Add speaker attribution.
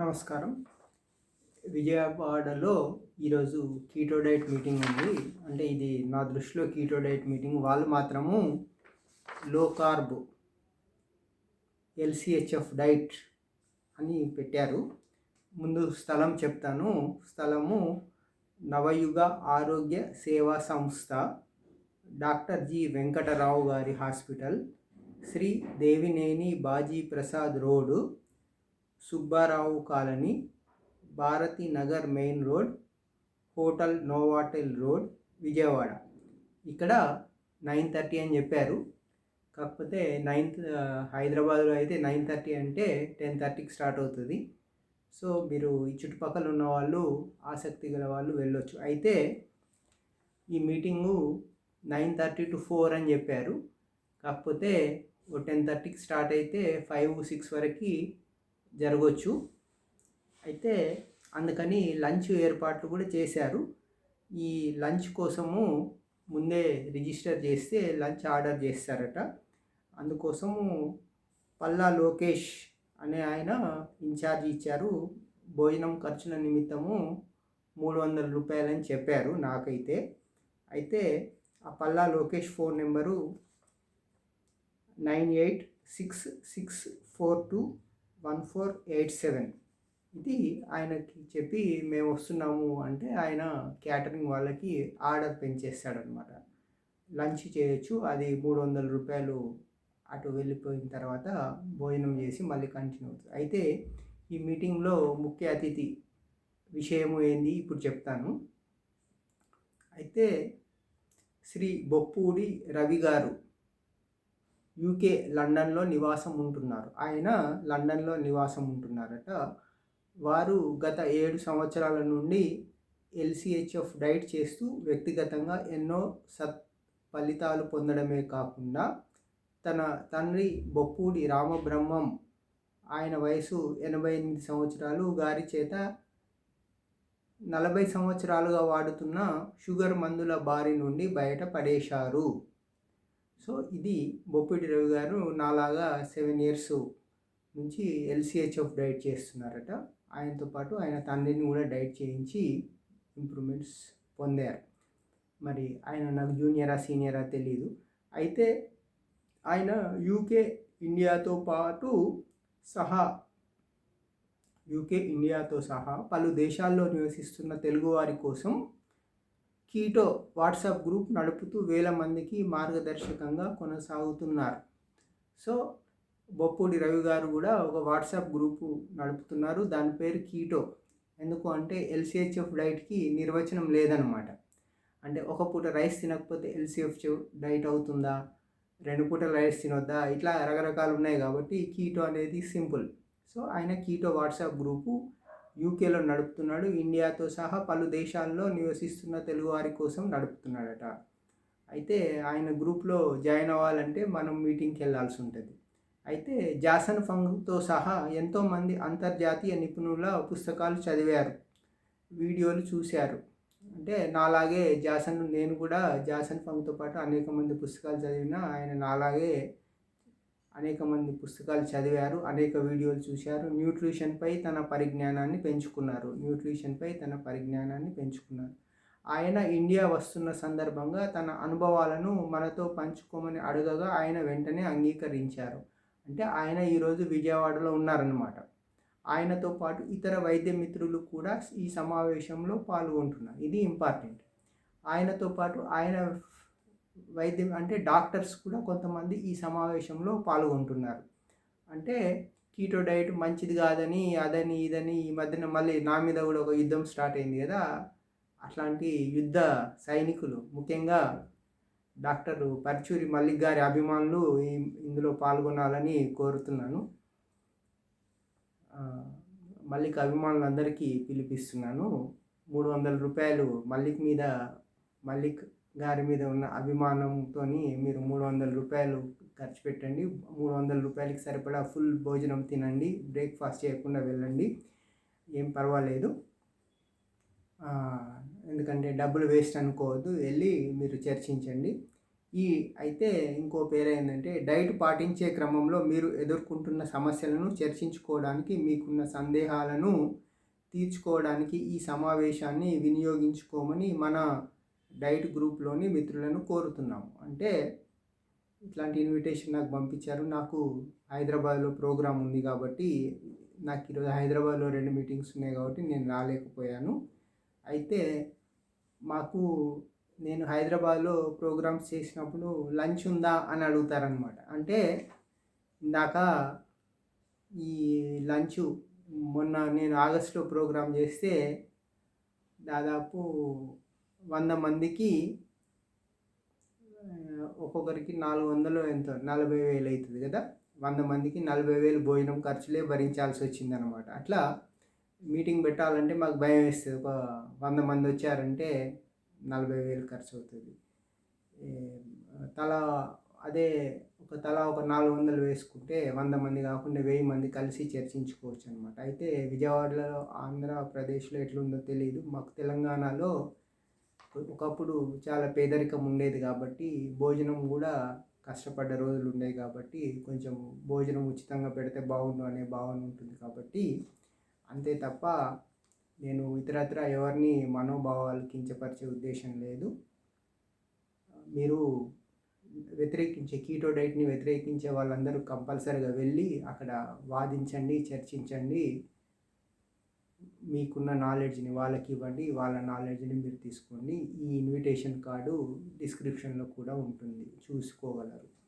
Speaker 1: నమస్కారం. విజయవాడలో ఈరోజు కీటో డైట్ మీటింగ్ ఉంది. అంటే ఇది నా దృష్టిలో కీటో డైట్ మీటింగ్ వాళ్ళు మాత్రము లో కార్బ్ ఎల్సిహెచ్ఎఫ్ డైట్ అని పెట్టారు. ముందు స్థలం చెప్తాను. స్థలము నవయుగ ఆరోగ్య సేవా సంస్థ డాక్టర్ జి వెంకటరావు గారి hospital Shri Devineni Baji Prasad road Subbarao colony Bharati Nagar main road hotel Novotel road Vijayawada. ఇక్కడ నైన్ థర్టీ అని చెప్పారు. కాకపోతే నైన్త్ హైదరాబాద్లో అయితే నైన్ థర్టీ అంటే టెన్ థర్టీకి స్టార్ట్ అవుతుంది. సో మీరు ఈ చుట్టుపక్కల ఉన్న వాళ్ళు ఆసక్తి గల వాళ్ళు వెళ్ళొచ్చు. అయితే ఈ meeting nine thirty to four అని చెప్పారు. కాకపోతే ఓ టెన్ థర్టీకి స్టార్ట్ అయితే ఫైవ్ సిక్స్ వరకు జరగవచ్చు అయితే అందుకని లంచ్ ఏర్పాట్లు కూడా చేశారు. ఈ లంచ్ కోసము ముందే రిజిస్టర్ చేస్తే లంచ్ ఆర్డర్ చేస్తారట. అందుకోసము పల్లా లోకేష్ అనే ఆయన ఇన్ఛార్జ్ ఇచ్చారు. భోజనం ఖర్చుల నిమిత్తము మూడు వందల రూపాయలని చెప్పారు నాకైతే. అయితే ఆ Palla Lokesh phone number nine eight six six four two one four eight seven. ఇది ఆయనకి చెప్పి మేము వస్తున్నాము అంటే ఆయన క్యాటరింగ్ వాళ్ళకి ఆర్డర్ పెంచేస్తాడనమాట లంచ్ చేయొచ్చు అది మూడు వందల రూపాయలు అటు వెళ్ళిపోయిన తర్వాత భోజనం చేసి మళ్ళీ కంటిన్యూ అవుతుంది. అయితే ఈ మీటింగ్లో ముఖ్య అతిథి విషయము ఏంది? ఇప్పుడు చెప్తాను. అయితే శ్రీ బొప్పూడి రవి గారు యూకే లండన్లో నివాసం ఉంటున్నారు. ఆయన లండన్లో నివాసం ఉంటున్నారట. వారు గత ఏడు సంవత్సరాల నుండి ఎల్సిహెచ్ఎఫ్ డైట్ చేస్తూ వ్యక్తిగతంగా ఎన్నో సత్ ఫలితాలు పొందడమే కాకుండా తన తండ్రి బొప్పూడి రామబ్రహ్మం ఆయన వయసు ఎనభై ఎనిమిది సంవత్సరాలు గారి చేత నలభై సంవత్సరాలుగా వాడుతున్న షుగర్ మందుల బారి నుండి బయటపడేశారు. సో ఇది బొప్పిడి రవి గారు నాలాగా సెవెన్ ఇయర్స్ నుంచి ఎల్సిహెచ్ఎఫ్ డైట్ చేస్తున్నారట. ఆయనతో పాటు ఆయన తండ్రిని కూడా డైట్ చేయించి ఇంప్రూవ్మెంట్స్ పొందారు. మరి ఆయన నాకు జూనియరా సీనియరా తెలియదు అయితే ఆయన యూకే ఇండియాతో పాటు సహా యూకే ఇండియాతో సహా పలు దేశాల్లో నివసిస్తున్న తెలుగువారి కోసం కీటో వాట్సాప్ గ్రూప్ నడుపుతూ వేల మందికి మార్గదర్శకంగా కొనసాగుతున్నారు. సో బొప్పూడి రవి గారు కూడా ఒక వాట్సాప్ గ్రూపు నడుపుతున్నారు. దాని పేరు కీటో. ఎందుకు అంటే ఎల్సిహెచ్ఎఫ్ డైట్కి నిర్వచనం లేదనమాట. అంటే ఒక పూట రైస్ తినకపోతే ఎల్సిఎఫ్ డైట్ అవుతుందా? రెండు పూట రైస్ తినొద్దా? ఇట్లా రకరకాలు ఉన్నాయి కాబట్టి కీటో అనేది సింపుల్. సో ఆయన కీటో వాట్సాప్ గ్రూపు యూకేలో నడుపుతున్నాడు. ఇండియాతో సహా పలు దేశాల్లో నివసిస్తున్న తెలుగువారి కోసం నడుపుతున్నాడట. అయితే ఆయన గ్రూప్లో జాయిన్ అవ్వాలంటే మనం మీటింగ్కి వెళ్ళాల్సి ఉంటుంది. అయితే జాసన్ ఫంగ్తో సహా ఎంతోమంది అంతర్జాతీయ నిపుణుల పుస్తకాలు చదివారు. వీడియోలు చూశారు. అంటే నాలాగే జాసన్ నేను కూడా జాసన్ ఫంగ్తో పాటు అనేక మంది పుస్తకాలు చదివిన ఆయన నాలాగే అనేక మంది పుస్తకాలు చదివారు అనేక వీడియోలు చూశారు. న్యూట్రిషన్పై తన పరిజ్ఞానాన్ని పెంచుకున్నారు. న్యూట్రిషన్పై తన పరిజ్ఞానాన్ని పెంచుకున్నారు. ఆయన ఇండియా వస్తున్న సందర్భంగా తన అనుభవాలను మనతో పంచుకోమని అడగగా ఆయన వెంటనే అంగీకరించారు. అంటే ఆయన ఈరోజు విజయవాడలో ఉన్నారన్నమాట. ఆయనతో పాటు ఇతర వైద్య మిత్రులు కూడా ఈ సమావేశంలో పాల్గొంటున్నారు. ఇది ఇంపార్టెంట్. ఆయనతో పాటు ఆయన వైద్యం అంటే డాక్టర్స్ కూడా కొంతమంది ఈ సమావేశంలో పాల్గొంటున్నారు. అంటే కీటో డైట్ మంచిది కాదని అదని ఇదని ఈ మధ్యన మళ్ళీ నా మీద కూడా ఒక యుద్ధం స్టార్ట్ అయింది కదా. అట్లాంటి యుద్ధ సైనికులు ముఖ్యంగా డాక్టర్ పర్చూరి మల్లిక్ గారి అభిమానులు ఈ ఇందులో పాల్గొనాలని కోరుతున్నాను. మల్లిక్ అభిమానులందరికీ పిలిపిస్తున్నాను. మూడు వందల రూపాయలు మల్లిక్ మీద మల్లిక్ గారి మీద ఉన్న అభిమానంతో మీరు మూడు వందల రూపాయలు ఖర్చు పెట్టండి. మూడు వందల రూపాయలకి సరిపడా ఫుల్ భోజనం తినండి. బ్రేక్ఫాస్ట్ చేయకుండా వెళ్ళండి. ఏం పర్వాలేదు. ఎందుకంటే డబ్బులు వేస్ట్ అనుకోవద్దు. వెళ్ళి మీరు చర్చించండి. ఈ అయితే ఇంకో పేరు ఏంటంటే డైట్ పాటించే క్రమంలో మీరు ఎదుర్కొంటున్న సమస్యలను చర్చించుకోవడానికి మీకున్న సందేహాలను తీర్చుకోవడానికి ఈ సమావేశాన్ని వినియోగించుకోమని మన డైట్ గ్రూప్లోని మిత్రులను కోరుతున్నాము. అంటే ఇట్లాంటి ఇన్విటేషన్ నాకు పంపించారు. నాకు హైదరాబాద్లో ప్రోగ్రాం ఉంది కాబట్టి నాకు ఈరోజు హైదరాబాద్లో రెండు మీటింగ్స్ ఉన్నాయి కాబట్టి నేను రాలేకపోయాను. అయితే మాకు నేను హైదరాబాద్లో ప్రోగ్రామ్స్ చేసినప్పుడు లంచ్ ఉందా అని అడుగుతారనమాట అంటే ఇందాక ఈ లంచ్ మొన్న నేను ఆగస్టులో ప్రోగ్రామ్ చేస్తే దాదాపు వంద మందికి ఒక్కొక్కరికి నాలుగు వందలు ఎంతో? నలభై వేలు అవుతుంది కదా? వంద మందికి నలభై వేలు భోజనం ఖర్చులే భరించాల్సి వచ్చిందనమాట. అట్లా మీటింగ్ పెట్టాలంటే మాకు భయం వేస్తుంది. ఒక వంద మంది వచ్చారంటే నలభై వేలు ఖర్చు అవుతుంది. తల అదే ఒక తల ఒక నాలుగు వందలు వేసుకుంటే వంద మంది కాకుండా వెయ్యి మంది కలిసి చర్చించుకోవచ్చు అనమాట అయితే విజయవాడలో ఆంధ్రప్రదేశ్లో ఎట్లుందో తెలియదు మాకు తెలంగాణలో ఒకప్పుడు చాలా పేదరికం ఉండేది కాబట్టి భోజనం కూడా కష్టపడ్డ రోజులు ఉండేవి కాబట్టి కొంచెం భోజనం ఉచితంగా పెడితే బాగుండు అనే భావన ఉంటుంది కాబట్టి అంతే తప్ప నేను ఇతరత్ర ఎవరిని మనోభావాలు కించపరిచే ఉద్దేశం లేదు. మీరు వ్యతిరేకించే కీటో డైట్ని వ్యతిరేకించే వాళ్ళందరూ కంపల్సరీగా వెళ్ళి అక్కడ వాదించండి చర్చించండి. మీకున్న నాలెడ్జ్ని వాళ్ళకి ఇవ్వండి వాళ్ళ నాలెడ్జ్ని మీరు తీసుకోండి. ఈ ఇన్విటేషన్ కార్డు డిస్క్రిప్షన్లో కూడా ఉంటుంది. చూసుకోగలరు.